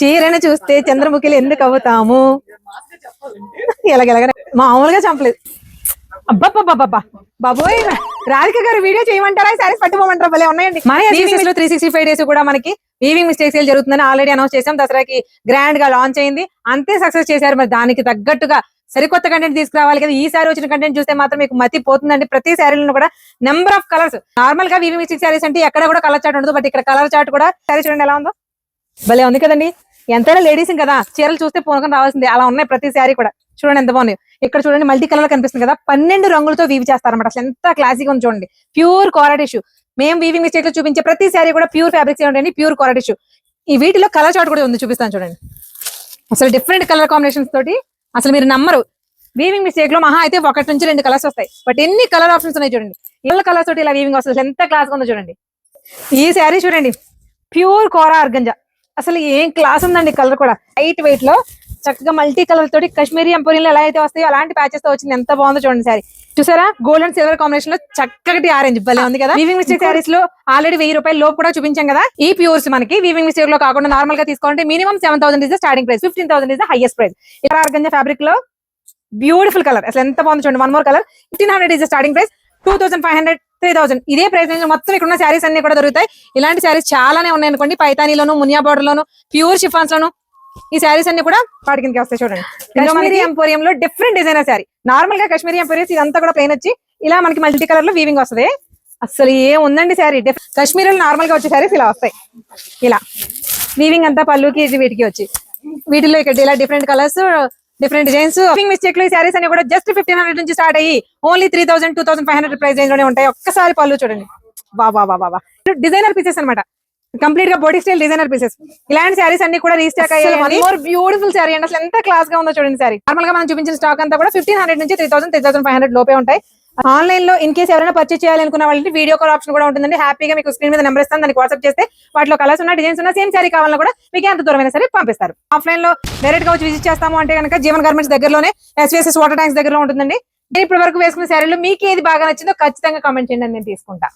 చీరని చూస్తే చంద్రముఖిలు ఎందుకు అవుతాము? ఎలాగెలాగ మామూలుగా చంపలేదు. అబ్బబ్బబ్బబ్బా బాబోయ్ రాధిక గారు వీడియో చేయమంటారా? సారీస్ పట్టుకోమంటారా? భలే ఉన్నాయండి. మన త్రీ సిక్స్టీ ఫైవ్ డేస్ కూడా మనకి వీవింగ్ మిస్టేక్స్ జరుగుతుందని ఆల్రెడీ అనౌన్స్ చేసాం దసరాకి గ్రాండ్గా లాంచ్ అయింది. అంతే సక్సెస్ చేశారు. మరి దానికి తగ్గట్టుగా సరికొత్త కంటెంట్ తీసుకురావాలి కదా. ఈసారి వచ్చిన కంటెంట్ చూస్తే మాత్రం మీకు మతి పోతుందండి. ప్రతి శారీలో కూడా నెంబర్ ఆఫ్ కలర్స్ నార్మల్గా వీవింగ్ మిస్టేక్ శారీస్ అంటే ఎక్కడ కూడా కలర్ చార్ట్ ఉండదు. బట్ ఇక్కడ కలర్ చార్ట్ కూడా శారీ చూడండి ఎలా ఉందో? భలే ఉంది కదండి. ఎంతైనా లేడీస్ కదా చీరలు చూస్తే పూనకం రావాల్సింది. అలా ఉన్నాయి ప్రతి శారీ కూడా. చూడండి ఎంత బాగున్నాయి. ఇక్కడ చూడండి మల్టీ కలర్ కనిపిస్తుంది కదా పన్నెండు రంగులతో వీవి చేస్తారన్నమాట. అసలు ఎంత క్లాసిక్ ఉంది చూడండి. ప్యూర్ కోరా టిష్యూ మేము వీవింగ్ మిస్టేక్లో చూపించే ప్రతి శారీ కూడా ప్యూర్ ఫ్యాబ్రిక్స్ ఉంటాయండి ప్యూర్ కోరా టిష్యూ ఈ వీటిలో కలర్ చాట్ కూడా ఉంది చూపిస్తాను చూడండి. అసలు డిఫరెంట్ కలర్ కాంబినేషన్స్ తోటి అసలు మీరు నమ్మరు. వీవింగ్ మిస్టేక్లో మహా అయితే ఒకటి నుంచి రెండు కలర్స్ వస్తాయి. బట్ ఎన్ని కలర్ ఆప్షన్స్ ఉన్నాయి చూడండి. ఇళ్ళ కలర్స్ తోటి ఇలా వీవింగ్ వస్తుంది. ఎంత క్లాస్ ఉందో చూడండి. ఈ శారీ చూడండి. ప్యూర్ కోరా అర్గంజా అసలు ఏం క్లాస్ ఉందండి కలర్ కూడా? లైట్ వెయిట్లో చక్కగా మల్టీ కలర్ తోటి కాశ్మీరీ ఎంపోరియంలో ఎలా అయితే వస్తాయో అలాంటి ప్యాచెస్తో వచ్చింది. ఎంత బాగుందో చూడండి సారీ. చూసారా? గోల్డ్ అండ్ సిల్వర్ కాంబినేషన్లో చక్కటి ఆరెంజ్ భలే ఉంది కదా? వీవింగ్ మిస్టేక్ సారీస్లో ఆల్రెడీ వెయ్యి రూపాయలు లోపు కూడా చూపించాం కదా? ఈ ప్యూర్స్ మనకి వీవింగ్ మిస్టేక్లో కాకుండా నార్మల్గా తీసుకోవాలంటే minimum seven thousand is starting price fifteen thousand is highest price ఇక్కడ ఆర్గంజా ఫ్యాబ్రిక్లో బ్యూటిఫుల్ కలర్ అసలు ఎంత బాగుంది చూడండి. One more colour fifteen hundred is starting price two thousand five hundred three thousand ఇదే ప్రైస్ రేంజ్ మొత్తం ఇక్కడ ఉన్న శారీస్ అన్ని కూడా దొరుకుతాయి. ఇలాంటి శారీస్ చాలానే ఉన్నాయి అనుకోండి పైతానీలోను మునియా బోర్డర్ లోను ప్యూర్ షిఫాన్స్ లోను ఈ శారీస్ అన్ని కూడా వాటి కిందకి వస్తాయి చూడండి. కాశ్మీరీ ఎంపోరియం లో డిఫరెంట్ డిజైనర్ శారీ. నార్మల్గా కాశ్మీరీ ఎంపోరియస్ ఇదంతా కూడా ప్లెయిన్ వచ్చి ఇలా మనకి మల్టీ కలర్లో వీవింగ్ వస్తుంది. అసలు ఏం ఉందండి శారీ. కాశ్మీర్ నార్మల్గా వచ్చే శారీస్ ఇలా వస్తాయి. ఇలా. వీవింగ్ అంతా పళ్ళుకి ఇది వీటికి వచ్చి. వీటిలో ఇక్కడ ఇలా డిఫరెంట్ కలర్స్ డిఫరెంట్ డిజైన్స్ మిస్టేక్లో ఈ శారీస్ అన్ని కూడా జస్ట్ ఫిఫ్టీన్ హండ్రెడ్ నుంచి స్టార్ట్ అయ్యి only three thousand two thousand five hundred price రేంజ్లోనే ఉంటాయి. ఒక్కసారి పళ్ళు చూడండి. బా బా బా బా డిజైనర్ పీసెస్ అన్నమాట. కంప్లీట్గా బాడీ స్టైల్ డిజైనర్ పీసెస్ ఇలాంటి శారీస్ అన్ని కూడా రీస్టాక్ అయ్యాయి మోర్ బ్యూటిఫుల్ శారీ అండి. అసలు ఎంత క్లాస్గా ఉందో చూడండి శారీ నార్మల్గా మనం చూపించిన స్టాక్ అంతా కూడా ఫిఫ్టీన్ హండ్రెడ్ నుంచి three thousand three thousand five hundred లోపే ఉంటాయి. ఆన్లైన్లో ఇన్ కేసు ఎవరైనా పర్చేస్ చేయాలనుకున్న వాళ్ళకి వీడియో కాల్ ఆప్షన్ కూడా ఉంటుందండి. హ్యాపీగా మీకు స్క్రీన్ మీద నెంబర్ ఇస్తాను. దానికి వాట్సాప్ చేస్తే వాటిలో కలర్స్ ఉన్న డిజైన్స్ ఉన్న సేమ్ శారీ కావాలన్నా కూడా మీకు ఎంత దూరమైనా సరే పంపిస్తారు. ఆఫ్లైన్లో డైరెక్ట్గా వచ్చి విజిట్ చేస్తాము అంటే కనుక జీవన్ గార్మెంట్స్ దగ్గరలోనే ఎస్వీఎస్ఎస్ వాటర్ ట్యాంక్స్ దగ్గరలో ఉంటుందండి. నేను ఇప్పటి వరకు వేసుకున్న శారీలో మీకు ఏది బాగా నచ్చిందో ఖచ్చితంగా కామెంట్ చేయండి. నేను తీసుకుంటా.